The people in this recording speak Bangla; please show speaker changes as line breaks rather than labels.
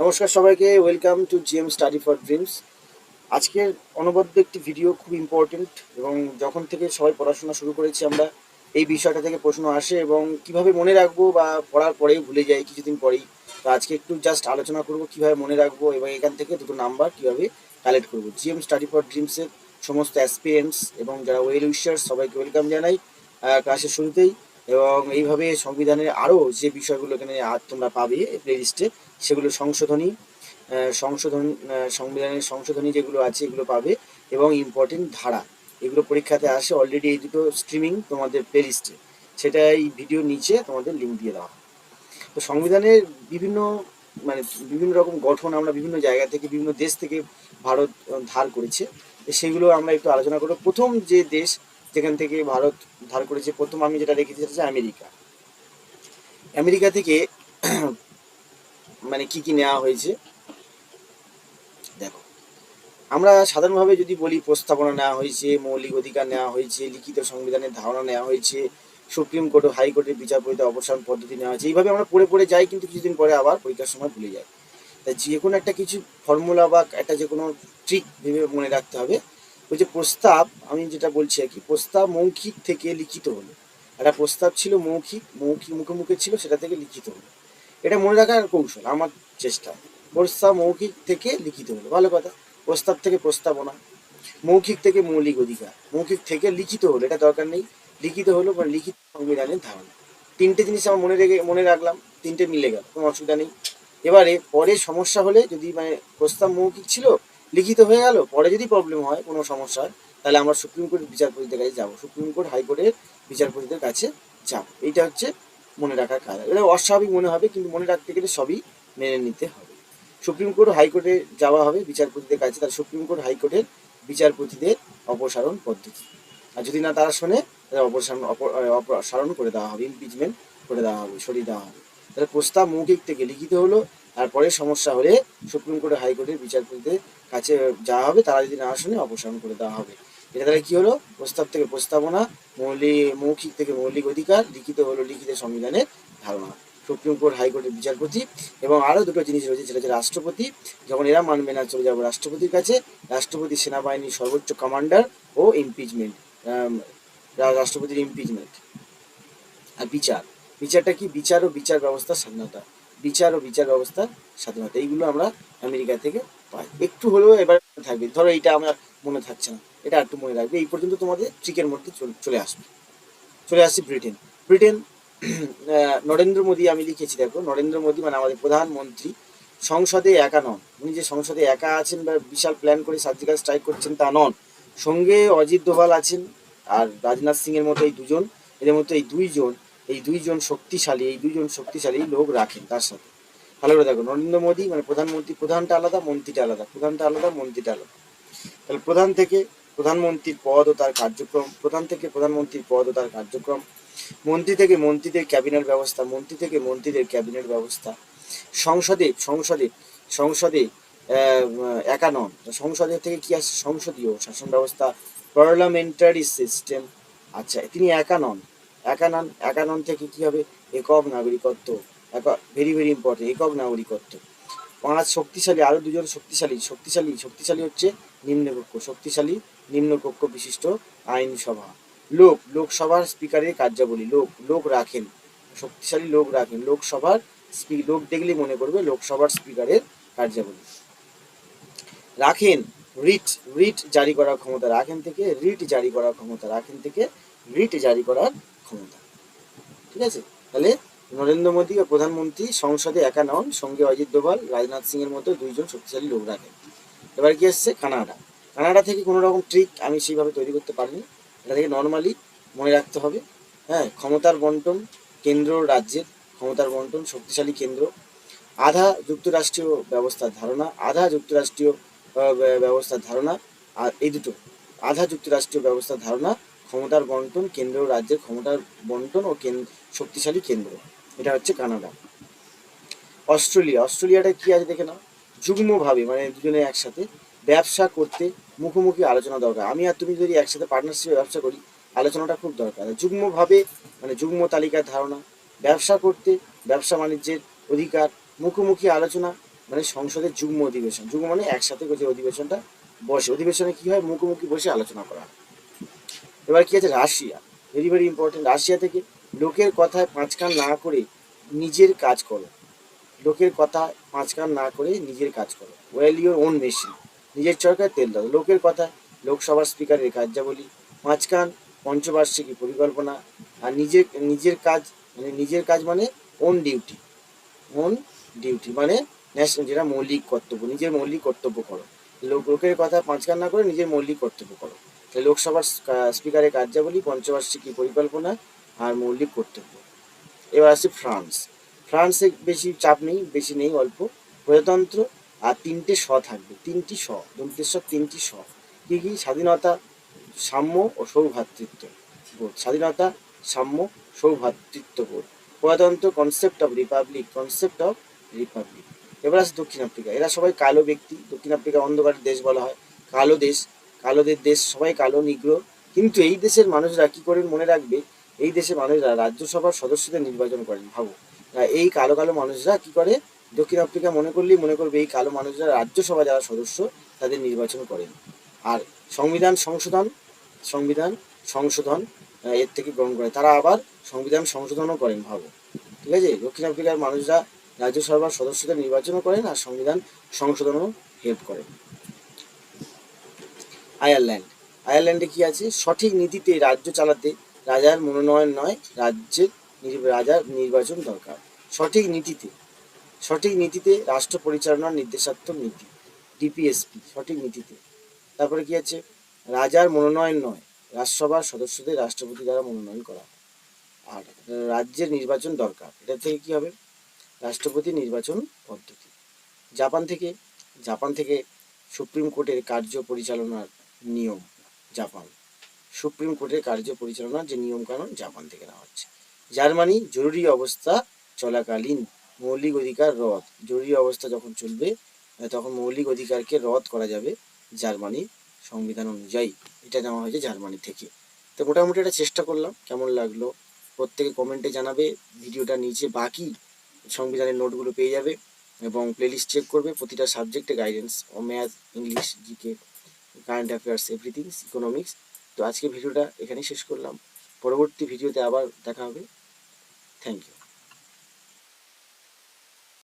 নমস্কার সবাইকে welcome to GM study for dreams আজকের অনবদ্য একটি ভিডিও খুব ইম্পর্টেন্ট এবং যখন থেকে সবাই পড়াশোনা শুরু করেছি আমরা, এই বিষয়টা থেকে প্রশ্ন আসে এবং কীভাবে মনে রাখব বা পড়ার পরেই ভুলে যাই কিছুদিন পরেই। তো আজকে একটু জাস্ট আলোচনা করব, কীভাবে মনে রাখব এবং এখান থেকে দুটো নাম্বার কীভাবে কালেক্ট করব। জিএম স্টাডি ফর ড্রিমসের সমস্ত অ্যাসপিরেন্টস এবং যারা ওয়েল উইশার্স সবাইকে ওয়েলকাম জানাই ক্লাসের শুরুতেই। এবং এইভাবে সংবিধানের আরও যে বিষয়গুলো এখানে তোমরা পাবে প্লেলিস্টে সেগুলো সংশোধনী সংশোধন সংবিধানের সংশোধনী যেগুলো আছে এগুলো পাবে এবং ইম্পর্টেন্ট ধারা, এগুলো পরীক্ষাতে আসে অলরেডি এই দুটো স্ট্রিমিং তোমাদের প্লেলিস্টে সেটা এই ভিডিও নিচে তোমাদের লিঙ্ক দিয়ে দেওয়া তো সংবিধানের বিভিন্ন মানে বিভিন্ন রকম গঠন আমরা বিভিন্ন জায়গা থেকে, বিভিন্ন দেশ থেকে ভারত ধার করেছে। সেগুলো আমরা একটু আলোচনা করব। প্রথম যে দেশ যেখান থেকে ভারত ধার করেছে, প্রথম আমি যেটা রেখেছি সেটা হচ্ছে আমেরিকা। আমেরিকা থেকে মানে কি কি নেওয়া হয়েছে? দেখো, আমরা সাধারণভাবে যদি বলি প্রস্তাবনা নেওয়া হয়েছে, মৌলিক অধিকার নেওয়া হয়েছে, লিখিত সংবিধানের ধারণা নেওয়া হয়েছে, সুপ্রিম কোর্ট ও হাইকোর্টের বিচারপতি অবসান পদ্ধতি নেওয়া হয়েছে, এইভাবে আমরা পড়ে পড়ে যাই কিন্তু কিছুদিন পরে আবার পরীক্ষার সময় ভুলে যাই। তাই যে কোনো একটা কিছু ফর্মুলা বা একটা যে কোনো ট্রিক ভেবে মনে রাখতে হবে। ওই যে প্রস্তাব, আমি যেটা বলছি আর কি, প্রস্তাব মৌখিক থেকে লিখিত হলো। একটা প্রস্তাব ছিল মৌখিক মৌখিক মুখে মুখে ছিল, সেটা থেকে লিখিত হলো। এটা মনে রাখার কৌশল, আমার চেষ্টা। প্রস্তাব মৌখিক থেকে লিখিত হলো, ভালো কথা। প্রস্তাব থেকে প্রস্তাবনা, মৌখিক থেকে মৌলিক অধিকার, মৌখিক থেকে লিখিত হলো, এটা দরকার নেই। লিখিত হলো বা লিখিত সংবিধানের ধারণা। তিনটে জিনিস আমার মনে রেখে, মনে রাখলাম, তিনটে মিলে গেল, কোনো অসুবিধা নেই। এবারে পরে সমস্যা হলে যদি মানে প্রস্তাব মৌখিক ছিল লিখিত হয়ে গেল পরে যদি প্রবলেম হয় কোনো সমস্যা হয়, তাহলে আমরা সুপ্রিম কোর্টের বিচারপতিদের কাছে যাব। সুপ্রিম কোর্ট হাইকোর্টের বিচারপতিদের কাছে যাব। এইটা হচ্ছে মনে রাখার কাজ। এটা অস্বাভাবিক মনে হবে কিন্তু মনে রাখতে গেলে সবই মেনে নিতে হবে। সুপ্রিম কোর্ট হাইকোর্টে যাওয়া হবে বিচারপতিদের কাছে তার সুপ্রিম কোর্ট হাইকোর্টের বিচারপতিদের অপসারণ পদ্ধতি। আর যদি না তারা শোনে তাহলে অপসারণ অপ- অপসারণ করে দেওয়া হবে ইমপিচমেন্ট করে দেওয়া হবে সরিয়ে দেওয়া হবে। তাহলে প্রস্তাব মৌখিক থেকে লিখিত হলো আর পরে সমস্যা হলে সুপ্রিম কোর্ট হাইকোর্টের বিচারপতিদের কাছে যাওয়া হবে, তারা যদি না শুনে অপসারণ করে দেওয়া হবে। এটা তাহলে কি হলো? প্রস্তাব থেকে প্রস্তাবনা, মৌলিক, মৌখিক থেকে মৌলিক অধিকার, লিখিত হলো লিখিত সংবিধানের ধারণা। সুপ্রিম কোর্ট হাইকোর্টের বিচারপতি এবং আরও দুটো জিনিস রয়েছে, সেটা হচ্ছে রাষ্ট্রপতি। যখন এরা মানবে না, চলে যাব রাষ্ট্রপতির কাছে। রাষ্ট্রপতি, সেনাবাহিনীর সর্বোচ্চ কমান্ডার ও ইমপিচমেন্ট রাষ্ট্রপতির ইমপিচমেন্ট আর বিচার। বিচারটা কি? বিচার ও বিচার ব্যবস্থার স্বাধীনতা। বিচার ও বিচার ব্যবস্থার স্বাধীনতা, এইগুলো আমরা আমেরিকা থেকে পাই। একটু হলেও এবার থাকবে। ধরো এইটা আমার মনে থাকছে না। এটা একটু মনে রাখবে। এই পর্যন্ত তোমাদের ট্রিকের মধ্যে চল- আসবে। চলে আসছি ব্রিটেন। ব্রিটেন নরেন্দ্র মোদী আমি লিখেছি, দেখো। নরেন্দ্র মোদী মানে আমাদের প্রধানমন্ত্রী। সংসদে একা নন। উনি যে সংসদে একা আছেন বা বিশাল প্ল্যান করে সার্জিক্যাল স্ট্রাইক করছেন তা নন। সঙ্গে অজিত দোভাল আছেন আর রাজনাথ সিং এর মতো এই দুজন। এদের মতো এই দুইজন এই দুইজন শক্তিশালী, এই দুইজন শক্তিশালী লোক রাখেন তার সাথে। ভালো করে দেখো, নরেন্দ্র মোদী মানে প্রধানমন্ত্রী, প্রধানটা আলাদা, মন্ত্রীটা আলাদা, প্রধানটা আলাদা, মন্ত্রীটা আলাদা। তাহলে প্রধান থেকে প্রধানমন্ত্রীর পদ ও তার কার্যক্রম, প্রধান থেকে প্রধানমন্ত্রীর পদ ও তার কার্যক্রম, মন্ত্রী থেকে মন্ত্রীদের ক্যাবিনেট ব্যবস্থা, মন্ত্রী থেকে মন্ত্রীদের ক্যাবিনেট ব্যবস্থা, সংসদে সংসদে সংসদে একা নন। সংসদের থেকে কি আসছে সংসদীয় শাসন ব্যবস্থা পার্লামেন্টারি সিস্টেম আচ্ছা তিনি একা নন। একা নন থেকে কি হবে? একক নাগরিকত্ব। এক ভেরি ভেরি ইম্পর্টেন্ট একক নাগরিকত্ব। পাঁচ, শক্তিশালী আরও দুজন শক্তিশালী শক্তিশালী শক্তিশালী হচ্ছে নিম্নকক্ষ, শক্তিশালী নিম্নকক্ষ বিশিষ্ট আইনসভা। লোক, লোকসভার স্পিকারের কার্যাবলী, লোক লোক রাখেন, শক্তিশালী লোক রাখেন, লোকসভার স্পি- লোক দেখলে মনে করবে লোকসভার স্পিকারের কার্যাবলী। রাখেন রিট রিট জারি করার ক্ষমতা রাখেন থেকে, রিট জারি করার ক্ষমতা রাখেন থেকে, রিট জারি করার ক্ষমতা। ঠিক আছে? তাহলে নরেন্দ্র মোদী ও প্রধানমন্ত্রী সংসদে একা নন, সঙ্গে অজিত দোভাল, রাজনাথ সিং এর মতো দুইজন শক্তিশালী লোক রাখেন। এবার কি আসছে কানাডা। কানাডা থেকে কোনো রকম ট্রিক আমি সেইভাবে তৈরি করতে পারিনি। এটা থেকে নর্মালি মনে রাখতে হবে। হ্যাঁ ক্ষমতার বন্টন কেন্দ্র রাজ্যের ক্ষমতার বন্টন শক্তিশালী কেন্দ্র। আধা যুক্তরাষ্ট্রীয় ব্যবস্থার ধারণা, আধা যুক্তরাষ্ট্রীয় ব্যবস্থার ধারণা, আর এই দুটো। আধা যুক্তরাষ্ট্রীয় ব্যবস্থার ধারণা, ক্ষমতার বন্টন কেন্দ্র রাজ্যের ক্ষমতার বন্টন ও শক্তিশালী কেন্দ্র। এটা হচ্ছে কানাডা। অস্ট্রেলিয়া। অস্ট্রেলিয়াটা কি আছে দেখে নাও। যুগ্মভাবে মানে দুজনে একসাথে ব্যবসা করতে মুখোমুখি আলোচনা দরকার। আমি আর তুমি যদি একসাথে পার্টনারশিপে ব্যবসা করি, আলোচনাটা খুব দরকার। যুগ্মভাবে মানে যুগ্ম তালিকার ধারণা, ব্যবসা করতে, ব্যবসা বাণিজ্যের অধিকার, মুখোমুখি আলোচনা মানে সংসদের যুগ্ম অধিবেশন। যুগ্ম মানে একসাথে যে অধিবেশনটা বসে। অধিবেশনে কি হয়? মুখোমুখি বসে আলোচনা করা হয়। এবার কি আছে? Russia. Very very important Russia থেকে লোকের কথায় পাঁচ কান না করে নিজের কাজ করো। লোকের কথা পাঁচ কান না করে নিজের কাজ করো। ওয়েল ইউর ওন মেশিন নিজের চরকায় তেল দাও। লোকের কথা লোকসভার স্পিকারের কার্যাবলী। পাঁচ কান পঞ্চবার্ষিকী পরিকল্পনা। আর নিজের নিজের কাজ মানে নিজের কাজ মানে ওন ডিউটি ওন ডিউটি মানে ন্যাশনাল যেটা মৌলিক কর্তব্য, নিজের মৌলিক কর্তব্য করো। লোক লোকের কথা পাঁচকান না করে নিজের মৌলিক কর্তব্য করো। তাহলে লোকসভার স্পিকারের কার্যাবলী, পঞ্চবার্ষিকী পরিকল্পনা আর মৌলিক কর্তব্য? এবার আসছে ফ্রান্স। ফ্রান্সে বেশি চাপ নেই, বেশি নেই, অল্প। প্রজাতন্ত্র আর তিনটে স থাকবে। তিনটি স দন্তেশ্বর তিনটি স কী কী? স্বাধীনতা, সাম্য ও সৌভ্রাতৃত্ব বোধ। স্বাধীনতা, সাম্য সৌভ্রাতৃত্ব বোধ। প্রজাতন্ত্র concept of republic concept of republic এবার আছে দক্ষিণ আফ্রিকা। এরা সবাই কালো ব্যক্তি। দক্ষিণ আফ্রিকা অন্ধকারের দেশ বলা হয়। কালো দেশ। কালোদের দেশ সবাই কালো, নিগ্র। কিন্তু এই দেশের মানুষরা কি করে মনে রাখবে? এই দেশের মানুষরা রাজ্যসভার সদস্যদের নির্বাচন করেন। ভাবো। এই কালো কালো মানুষরা কি করে? দক্ষিণ আফ্রিকা মনে করলেই মনে করবে এই কালো মানুষরা রাজ্যসভা যারা সদস্য, তাদের নির্বাচন করেন। আর সংবিধান সংশোধন সংবিধান সংশোধন এর থেকে গ্রহণ করে। তারা আবার সংবিধান সংশোধনও করেন, ভাবো। ঠিক আছে? দক্ষিণ আফ্রিকার মানুষরা রাজ্যসভার সদস্যদের নির্বাচনও করেন আর সংবিধান সংশোধনও হেল্প করেন আয়ারল্যান্ড আয়ারল্যান্ডে কি আছে? সঠিক নীতিতে রাজ্য চালাতে রাজার মনোনয়ন নয়, রাজ্যের রাজার নির্বাচন দরকার। সঠিক নীতিতে সঠিক নীতিতে রাষ্ট্র পরিচালনার নির্দেশাত্মক নীতি ডিপিএসপি সঠিক নীতিতে। তারপরে কি আছে? রাজার মনোনয়ন নয়, রাজসভার সদস্যদের রাষ্ট্রপতি দ্বারা মনোনয়ন করা। আর রাজ্যের নির্বাচন দরকার। এটা থেকে কি হবে? রাষ্ট্রপতি নির্বাচন পদ্ধতি। জাপান থেকে জাপান থেকে সুপ্রিম কোর্টের কার্য পরিচালনার নিয়ম জাপান। সুপ্রিম কোর্টের কার্য পরিচালনার যে নিয়ম কানুন জাপান থেকে নেওয়া হচ্ছে। জার্মানি জরুরি অবস্থা চলাকালীন মৌলিক অধিকার রদ। জরুরি অবস্থা যখন চলবে তখন মৌলিক অধিকারকে রদ করা যাবে জার্মানির সংবিধান অনুযায়ী। এটা নেওয়া হয়েছে জার্মানি থেকে। তো মোটামুটি এটা চেষ্টা করলাম। কেমন লাগল? প্রত্যেকে কমেন্টে জানাবে। ভিডিওটা নিচে বাকি। সংবিধানের নোটগুলো পেয়ে যাবে এবং প্লেলিস্ট চেক করবে, প্রতিটা সাবজেক্টে গাইডেন্স ও math English GK current affairs everything economics তো আজকে ভিডিওটা এখানেই শেষ করলাম। পরবর্তী ভিডিওতে আবার দেখা হবে। Thank you